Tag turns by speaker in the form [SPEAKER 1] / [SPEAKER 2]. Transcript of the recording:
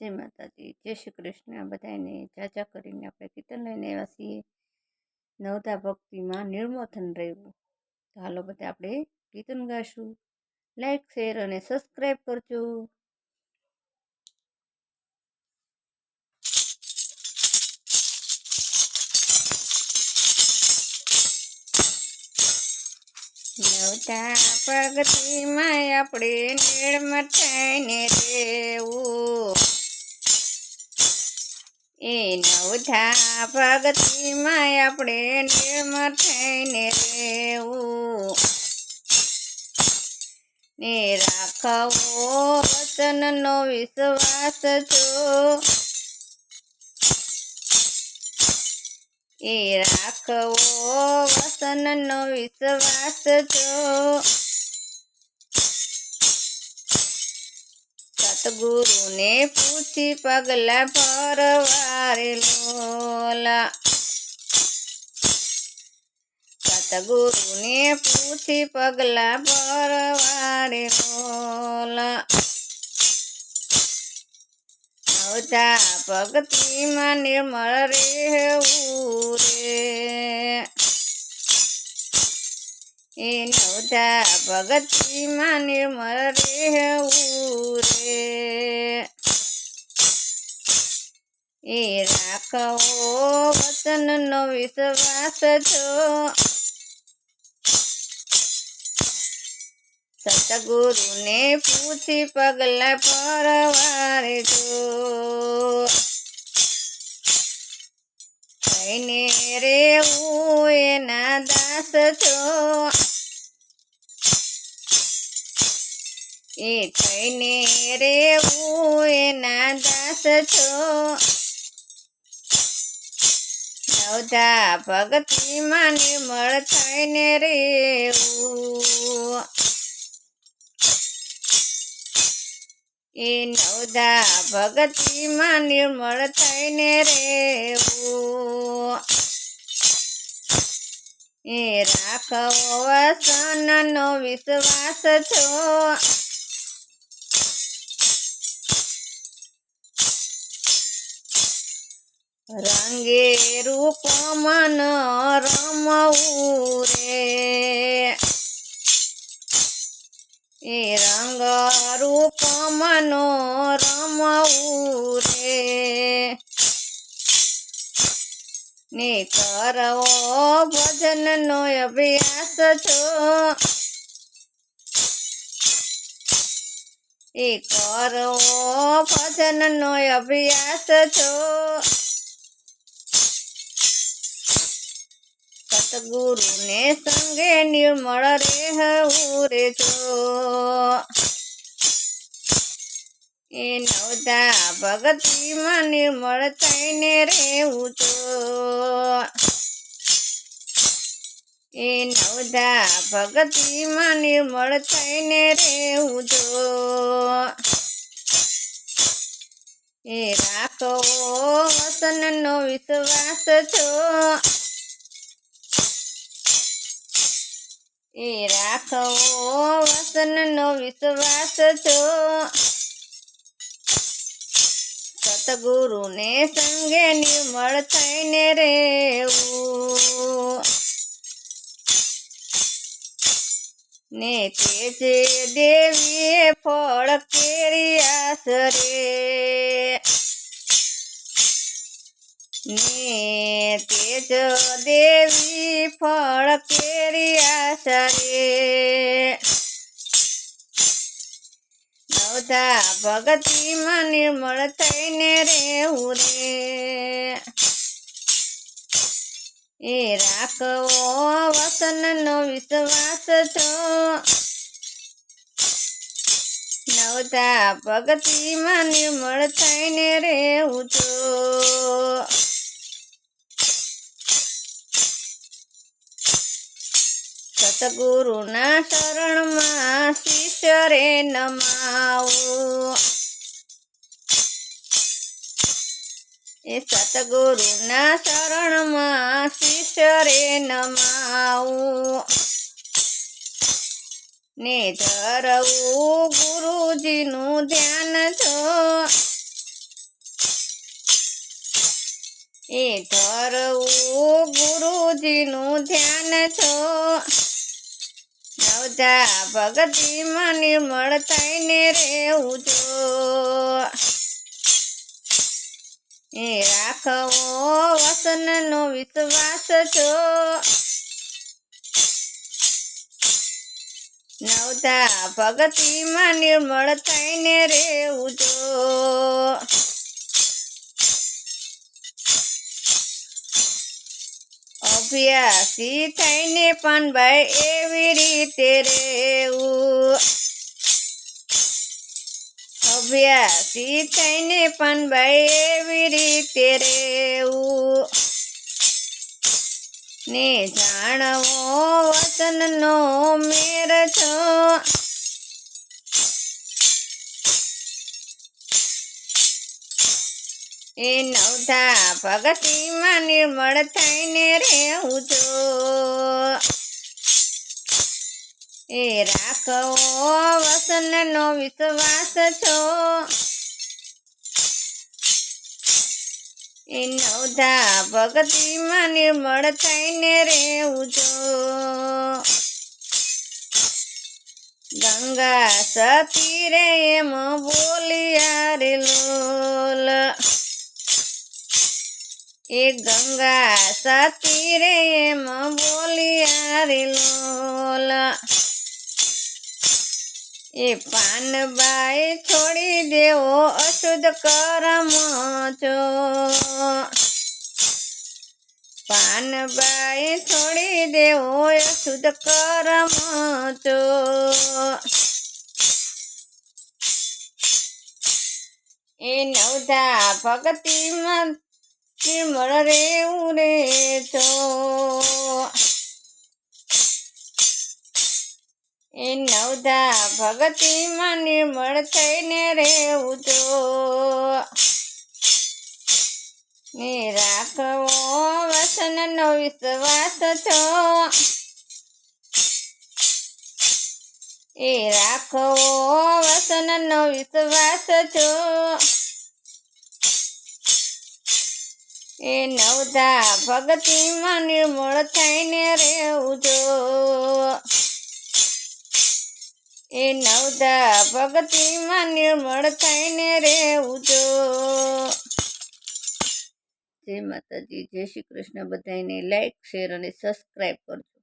[SPEAKER 1] જય માતાજી, જય શ્રી કૃષ્ણ. બધાને જાજા કરીને આપણે કીર્તન લઈને આવ્યા છીએ. નવતા ભક્તિમાં નિર્મોથન રહેવું તો હાલો બધા આપણે કીર્તન ગાશું. લાઈક શેર અને સબસ્ક્રાઈબ કરજો. નવતા ભક્તિમાં આપણે નિર્મઠાઈને રહેવું એ નવધા ભગતીમાં આપણે નિર્મ થઈને રહેવું. ને રાખવો વચનનો વિશ્વાસ જો એ રાખવો વસનનો વિશ્વાસ જો સતગુરુને પૂછી પગલા ભરવારેલોલા. સતગુરુને પૂછી પગલા ભરવારેલોલા. નવતા ભક્તિમાં નિર્મળ રહેવું રે. એ નવતા ભગતીમાં નિર્મળ રહેવું રે. એ રાખવો વચનનો વિશ્વાસ છો. સતગુરુને પૂછી પગલા પરવારે જો રે હું એના દાસ છો. એ થઈને રેવું એના દાસ છો. નવધા ભક્તિમાં નિર્મળ થઈને રેવું એ નવધા ભક્તિમાં નિર્મળ થઈને રેવું એ રાખવો વસનનો વિશ્વાસ છો. રંગે રૂપ મન રમવું રે. એ રંગ રૂપ મનો રમવું રે. ને કરવો ભજનનો અભ્યાસ છો. એ કરવો ભજનનો અભ્યાસ છો. સતગુરુને સંગે નિર્મળ રહેવું રે છો એ નવધા ભગતીમાં નિર્મળ થઈને રહેવું છો એ નવધા ભગતીમાં નિર્મળ થઈને રહેવું છો એ રાખો વસનનો વિશ્વાસ છો. એ રાખવો વસનનો વિશ્વાસ છો. સતગુરુને સંગે નિર્મળ થઈને રેવું ને તે જે દેવીએ ફળ કેરી આસરે ને તેજ દેવી ફળ કેરી આશરે નવધા ભગતીમાં નિર્મળ થઈને રેવું રે. એ રાખવો વસનનો વિશ્વાસ છો. નવધા ભગતીમાં નિર્મળ થઈને રેવું છો. સતગુરુના શરણમાં શિષ્ય રે નમાવું. એ સતગુરુના શરણમાં શિષ્ય રે નમાવું. ને ધરવું ગુરુજીનું ધ્યાન છો એ ધરવું ગુરુજીનું ધ્યાન છો નવધા ભગતીમાં નિર્મળ થઈને રહેવું જો એ રાખવો વસનનો વિશ્વાસ છો. નવધા ભગતીમાં નિર્મળ થઈને રહેવું છો અભ્યાસી થઈને પણ ભાઈ એવી રીતે રેવું અભ્યાસી થઈને પણ ભાઈ એવી રીતે રેવું ને જાણવો વચનનો મેર છો. એ નવધા ભગતીમાં નિર્મળ થઈને રહેવું છો એ રાખવો વસનનો વિશ્વાસ છો. એ નવધા ભગતીમાં નિર્મળ થઈને રહેવું છો ગંગા સતી રે એમ બોલિયા રે લોલ એ ગંગા સતી રે એમ બોલિયા રે લોલ એ પાનબાઈ છોડી દેવો અશુદ્ધ કરમ છો. પાનબાઈ છોડી દેવો અશુદ્ધ કરમ છો. એ નવધા ભક્તિમાં નિર્મળ રેવું રે છો એ નવધા ભગતીમાં નિર્મળ થઈને રહેવું તો ને રાખવો વસનનો વિશ્વાસ છો એ રાખવો વસનનો વિશ્વાસ છો એ નવધા ભગતીમાં નિર્મળ થઈને રહેવું જો એ નવધા ભગતીમાં નિર્મળ થઈને રહેવું જો જય માતાજી, જય શ્રી કૃષ્ણ. બધાને લાઈક શેર અને સબસ્ક્રાઈબ કરજો.